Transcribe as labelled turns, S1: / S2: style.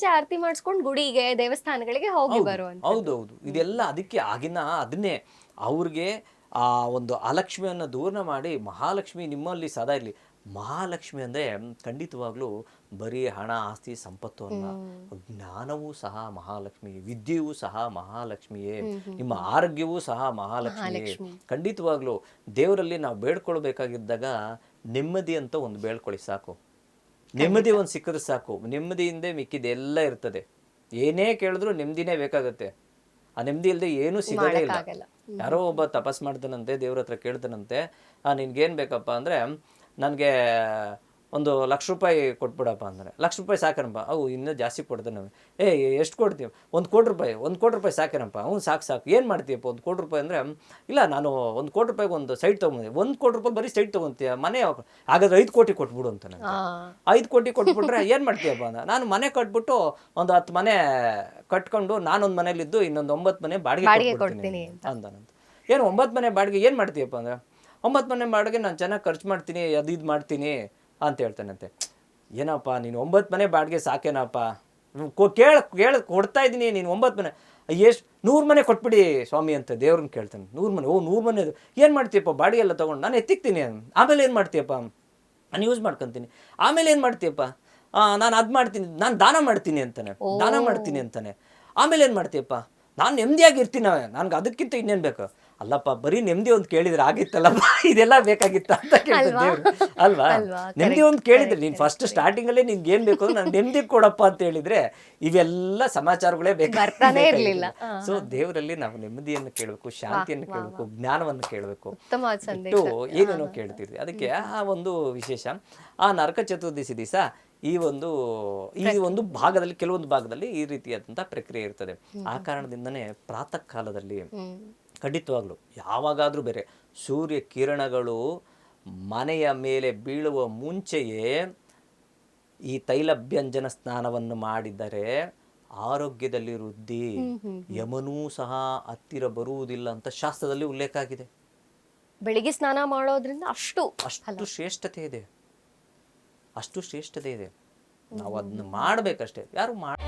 S1: ಮುಂಚೆ ಆರತಿ ಮಾಡಿಸ್ಕೊಂಡು ಗುಡಿಗೆ ದೇವಸ್ಥಾನಗಳಿಗೆ ಹೋಗಿ
S2: ಹೌದು,
S1: ಹೌದು
S2: ಹೌದೌದು ಇದೆಲ್ಲ ಅದಕ್ಕೆ ಆಗಿನ ಅದನ್ನೇ ಅವ್ರಿಗೆ ಆ ಒಂದು ಅಲಕ್ಷ್ಮಿಯನ್ನು ದೂರ ಮಾಡಿ ಮಹಾಲಕ್ಷ್ಮಿ ನಿಮ್ಮಲ್ಲಿ ಸದಾ ಇರಲಿ. ಮಹಾಲಕ್ಷ್ಮಿ ಅಂದರೆ ಖಂಡಿತವಾಗ್ಲೂ ಬರೀ ಹಣ ಆಸ್ತಿ ಸಂಪತ್ತು ಅಲ್ಲ ಜ್ಞಾನವೂ ಸಹ ಮಹಾಲಕ್ಷ್ಮಿ ವಿದ್ಯೆಯೂ ಸಹ ಮಹಾಲಕ್ಷ್ಮಿಯೇ. ನಿಮ್ಮ ಆರೋಗ್ಯವೂ ಸಹ ಮಹಾಲಕ್ಷ್ಮಿಯೇ. ಖಂಡಿತವಾಗ್ಲೂ ದೇವರಲ್ಲಿ ನಾವು ಬೇಡ್ಕೊಳ್ಬೇಕಾಗಿದ್ದಾಗ ನೆಮ್ಮದಿ ಅಂತ ಒಂದು ಬೇಡ್ಕೊಳ್ಳಿ ಸಾಕು. ನೆಮ್ಮದಿ ಒಂದು ಸಿಕ್ಕಿದ್ರೆ ಸಾಕು. ನೆಮ್ಮದಿಯಿಂದ ಮಿಕ್ಕಿದೆಲ್ಲ ಇರ್ತದೆ. ಏನೇ ಕೇಳಿದ್ರು ನೆಮ್ಮದಿನೇ ಬೇಕಾಗತ್ತೆ. ಆ ನೆಮ್ಮದಿ ಇಲ್ಲದೆ ಏನೂ ಸಿಗೋದೇ ಇಲ್ಲ. ಯಾರೋ ಒಬ್ಬ ತಪಸ್ ಮಾಡ್ತಾನಂತೆ ದೇವ್ರ ಹತ್ರ ಕೇಳ್ತಾನಂತೆ ಆ ನಿನ್ಗೇನು ಬೇಕಪ್ಪ ಅಂದರೆ ನನಗೆ ಒಂದು ಲಕ್ಷ ರೂಪಾಯಿ ಕೊಟ್ಬಿಡಪ್ಪ ಅಂದರೆ. ಲಕ್ಷ ರೂಪಾಯಿ ಸಾಕನಪ್ಪ. ಅವು ಇನ್ನೂ ಜಾಸ್ತಿ ಕೊಡ್ತಾನೆ ಏ ಎಷ್ಟು ಕೊಡ್ತೀವಿ ಒಂದು ಕೋಟಿ ರೂಪಾಯಿ ಒಂದು ಕೋಟಿ ರೂಪಾಯಿ ಸಾಕೇನಪ್ಪ. ಅವ್ನು ಸಾಕು ಸಾಕು. ಏನು ಮಾಡ್ತೀಯಪ್ಪ? ಒಂದು ಕೋಟಿ ರೂಪಾಯಿ ಅಂದರೆ ಇಲ್ಲ ನಾನು ಒಂದು ಕೋಟಿ ರೂಪಾಯಿಗೆ ಒಂದು ಸೈಟ್ ತೊಗೊಂಡಿದ್ದೆ ಒಂದು ಕೋಟಿ ರೂಪಾಯಿ ಬರೀ ಸೈಟ್ ತೊಗೊಂತೀಯ? ಮನೆ ಹಾಗಾದ್ರೆ ಐದು ಕೋಟಿ ಕೊಟ್ಬಿಡು ಅಂತ ನನಗೆ. ಐದು ಕೋಟಿ ಕೊಟ್ಬಿಟ್ರೆ ಏನು ಮಾಡ್ತೀಯಪ್ಪ ಅಂದ ನಾನು ಮನೆ ಕಟ್ಬಿಟ್ಟು ಒಂದು ಹತ್ತು ಮನೆ ಕಟ್ಕೊಂಡು ನಾನೊಂದು ಮನೇಲಿದ್ದು ಇನ್ನೊಂದು ಒಂಬತ್ತು ಮನೆ ಬಾಡಿಗೆ
S1: ಕೊಡ್ತೀನಿ
S2: ಕೊಡ್ತೀನಿ ಅಂದನಂತ ಏನು ಒಂಬತ್ತು ಮನೆ ಬಾಡಿಗೆ ಏನು ಮಾಡ್ತೀಯಪ್ಪ ಅಂದ್ರೆ ಒಂಬತ್ತು ಮನೆ ಬಾಡಿಗೆ ನಾನು ಚೆನ್ನಾಗಿ ಖರ್ಚು ಮಾಡ್ತೀನಿ ಅದು ಇದು ಮಾಡ್ತೀನಿ. ಅಂತ ಹೇಳ್ತಾನಂತೆ ಏನಪ್ಪ ನೀನು ಒಂಬತ್ತು ಮನೆ ಬಾಡಿಗೆ ಸಾಕೇನಪ್ಪ? ಕೇಳ ಕೇಳ ಕೊಡ್ತಾ ಇದ್ದೀನಿ ನೀನು ಒಂಬತ್ತು ಮನೆ. ಎಷ್ಟು ನೂರು ಮನೆ ಕೊಟ್ಬಿಡಿ ಸ್ವಾಮಿ ಅಂತ ದೇವ್ರನ್ನ ಕೇಳ್ತಾನೆ. ನೂರು ಮನೆ ಓ ನೂರು ಮನೆ ಏನು ಮಾಡ್ತೀಯಪ್ಪ ಬಾಡಿಗೆ ಎಲ್ಲ ತೊಗೊಂಡು? ನಾನು ಎತ್ತಿಕ್ತೀನಿ. ಆಮೇಲೆ ಏನು ಮಾಡ್ತೀಯಪ್ಪ? ನಾನು ಯೂಸ್ ಮಾಡ್ಕೊತೀನಿ. ಆಮೇಲೆ ಏನು ಮಾಡ್ತೀಯಪ್ಪ? ನಾನು ಅದು ಮಾಡ್ತೀನಿ ನಾನು ದಾನ ಮಾಡ್ತೀನಿ ಅಂತಾನೆ. ದಾನ ಮಾಡ್ತೀನಿ ಅಂತಾನೆ. ಆಮೇಲೆ ಏನು ಮಾಡ್ತೀಯಪ್ಪ? ನಾನು ನೆಮ್ಮದಿಯಾಗಿ ಇರ್ತೀನಿ ನನಗೆ ಅದಕ್ಕಿಂತ ಇನ್ನೇನು ಬೇಕು? ಅಲ್ಲಪ್ಪ ಬರೀ ನೆಮ್ಮದಿ ಒಂದು ಕೇಳಿದ್ರೆ ಆಗಿತ್ತಲ್ಲಪ್ಪ? ಇದೆಲ್ಲ ಬೇಕಾಗಿತ್ತ ಅಂತ ಕೇಳ್ತಾರೆ ಅಲ್ವಾ? ನೆಮ್ಮದಿ ಒಂದು ಕೇಳಿದ್ರೆ ನೀನು ಫಸ್ಟ್ ಸ್ಟಾರ್ಟಿಂಗಲ್ಲೇ ನಿನ್ಗೆ ಏನು ಬೇಕು ನಾನು ನೆಮ್ಮದಿ ಕೊಡಪ್ಪ ಅಂತ ಹೇಳಿದ್ರೆ ಇವೆಲ್ಲ ಸಮಾಚಾರಗಳೇ
S1: ಇರಲಿಲ್ಲ.
S2: ಸೊ ದೇವರಲ್ಲಿ ನಾವು ನೆಮ್ಮದಿಯನ್ನು ಕೇಳಬೇಕು ಶಾಂತಿಯನ್ನು ಕೇಳಬೇಕು ಜ್ಞಾನವನ್ನು ಕೇಳಬೇಕು. ಏನೇನೋ ಕೇಳ್ತಿರ್ತೀವಿ ಅದಕ್ಕೆ ಆ ಒಂದು ವಿಶೇಷ ಆ ನರಕ ಚತುರ್ದಶಿ ದಿವಸ ಈ ಒಂದು ಈ ಒಂದು ಭಾಗದಲ್ಲಿ ಕೆಲವೊಂದು ಭಾಗದಲ್ಲಿ ಈ ರೀತಿಯಾದಂತಹ ಪ್ರಕ್ರಿಯೆ ಇರ್ತದೆ. ಆ ಕಾರಣದಿಂದನೇ ಪ್ರಾತಃ ಕಾಲದಲ್ಲಿ ಖಂಡಿತವಾಗ್ಲು. ಯಾವಾಗಾದರೂ ಬೇರೆ. ಸೂರ್ಯ ಕಿರಣಗಳು ಮನೆಯ ಮೇಲೆ ಬೀಳುವ ಮುಂಚೆಯೇ ಈ ತೈಲಭ್ಯಂಜನ ಸ್ನಾನವನ್ನು ಮಾಡಿದರೆ ಆರೋಗ್ಯದಲ್ಲಿ ವೃದ್ಧಿ ಯಮನೂ ಸಹ ಹತ್ತಿರ ಬರುವುದಿಲ್ಲ ಅಂತ ಶಾಸ್ತ್ರದಲ್ಲಿ ಉಲ್ಲೇಖ ಆಗಿದೆ.
S1: ಬೆಳಿಗ್ಗೆ ಸ್ನಾನ ಮಾಡೋದ್ರಿಂದ ಅಷ್ಟು
S2: ಅಷ್ಟು ಶ್ರೇಷ್ಠತೆ ಇದೆ. ಅಷ್ಟು ಶ್ರೇಷ್ಠತೆ ಇದೆ. ನಾವು ಅದನ್ನ ಮಾಡ್ಬೇಕಷ್ಟೇ. ಯಾರು ಮಾಡ